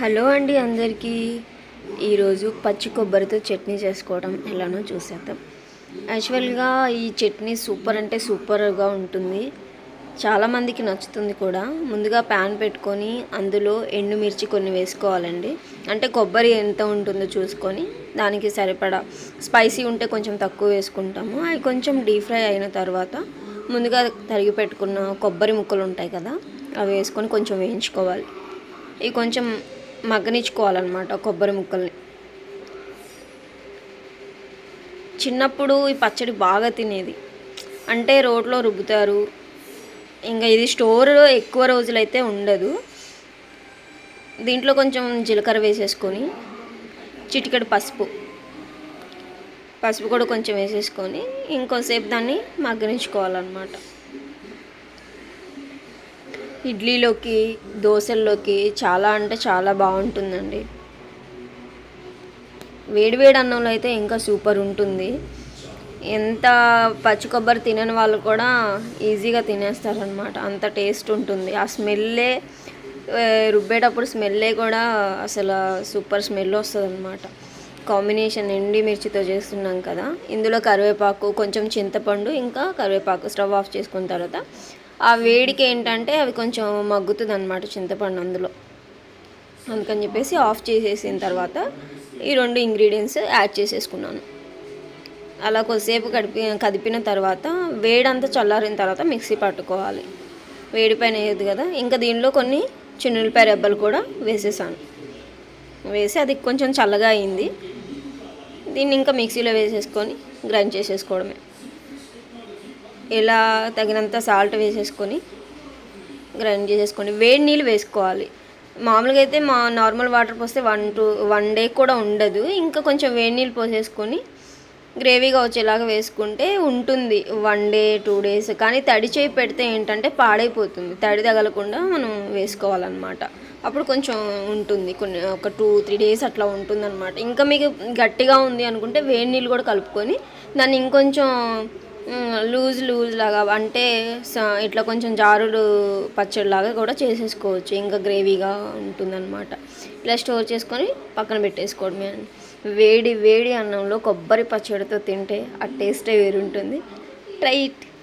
Hello అండి అందరికీ. ఈరోజు పచ్చి కొబ్బరితో చట్నీ చేసుకోవడం ఎలానో చూసేద్దాం. యాక్చువల్గా ఈ చట్నీ సూపర్ అంటే సూపర్గా ఉంటుంది. చాలామందికి నచ్చుతుంది కూడా. ముందుగా ప్యాన్ పెట్టుకొని అందులో ఎండుమిర్చి కొన్ని వేసుకోవాలండి. అంటే కొబ్బరి ఎంత ఉంటుందో చూసుకొని దానికి సరిపడా స్పైసీ ఉంటే కొంచెం తక్కువ వేసుకుంటాము. అవి కొంచెం డీప్ ఫ్రై అయిన తర్వాత ముందుగా తరిగి పెట్టుకున్న కొబ్బరి ముక్కలు ఉంటాయి కదా అవి వేసుకొని కొంచెం వేయించుకోవాలి. ఇవి కొంచెం మగ్గనిచ్చుకోవాలన్నమాట కొబ్బరి ముక్కల్ని. చిన్నప్పుడు ఈ పచ్చడి బాగా తినేది. అంటే రోట్లో రుబ్బుతారు. ఇంకా ఇది స్టోర్ ఎక్కువ రోజులైతే ఉండదు. దీంట్లో కొంచెం జీలకర్ర వేసేసుకొని చిటికెడు పసుపు. పసుపు కూడా కొంచెం వేసేసుకొని ఇంకోసేపు దాన్ని మగ్గనించుకోవాలన్నమాట ఇడ్లీలోకి దోశల్లోకి చాలా అంటే చాలా బాగుంటుందండి. వేడివేడి అన్నంలో అయితే ఇంకా సూపర్ ఉంటుంది. ఎంత పచ్చి కొబ్బరి తినని వాళ్ళు కూడా ఈజీగా తినేస్తారనమాట అంత టేస్ట్ ఉంటుంది. ఆ స్మెల్లే రుబ్బేటప్పుడు స్మెల్లే కూడా అసలు సూపర్ స్మెల్ వస్తుంది అనమాట కాంబినేషన్ ఎండి మిర్చితో చేస్తున్నాం కదా. ఇందులో కరివేపాకు కొంచెం చింతపండు ఇంకా కరివేపాకు స్టవ్ ఆఫ్ చేసుకున్న తర్వాత ఆ వేడికి ఏంటంటే అవి కొంచెం మగ్గుతుంది అనమాట చింతపండు అందులో. అందుకని చెప్పేసి ఆఫ్ చేసేసిన తర్వాత ఈ రెండు ఇంగ్రీడియంట్స్ యాడ్ చేసేసుకున్నాను. అలా కొద్దిసేపు కడిపి కదిపిన తర్వాత వేడంతా చల్లారిన తర్వాత మిక్సీ పట్టుకోవాలి. వేడి పైన వేయదు కదా. ఇంకా దీనిలో కొన్ని చిన్నులపాయ రెబ్బలు కూడా వేసేసాను. వేసి అది కొంచెం చల్లగా అయింది. దీన్ని ఇంకా మిక్సీలో వేసేసుకొని గ్రైండ్ చేసేసుకోవడమే. ఇలా తగినంత సాల్ట్ వేసేసుకొని గ్రైండ్ చేసేసుకోండి. వేడి నీళ్ళు వేసుకోవాలి. మామూలుగా అయితే మా నార్మల్ వాటర్ పోస్తే వన్ టూ వన్ డే కూడా ఉండదు. ఇంకా కొంచెం వేడి నీళ్ళు పోసేసుకొని గ్రేవీగా వచ్చేలాగా వేసుకుంటే ఉంటుంది. వన్ డే టూ డేస్ కానీ తడి చేయి పెడితే ఏంటంటే పాడైపోతుంది. తడి తగలకుండా మనం వేసుకోవాలన్నమాట. అప్పుడు కొంచెం ఉంటుంది. కొన్ని ఒక టూ త్రీ డేస్ అట్లా ఉంటుందన్నమాట. ఇంకా మీకు గట్టిగా ఉంది అనుకుంటే వేడి నీళ్ళు కూడా కలుపుకొని దాన్ని ఇంకొంచెం లూజ్ లూజ్ లాగా అంటే స- ఇట్లా కొంచెం జారుడు పచ్చడి లాగా కూడా చేసేసుకోవచ్చు. ఇంకా గ్రేవీగా ఉంటుందన్నమాట. ఇలా స్టోర్ చేసుకొని పక్కన పెట్టేసుకోవడమే. అండి వేడి వేడి అన్నంలో కొబ్బరి పచ్చడితో తింటే ఆ టేస్టే వేరుంటుంది. Try it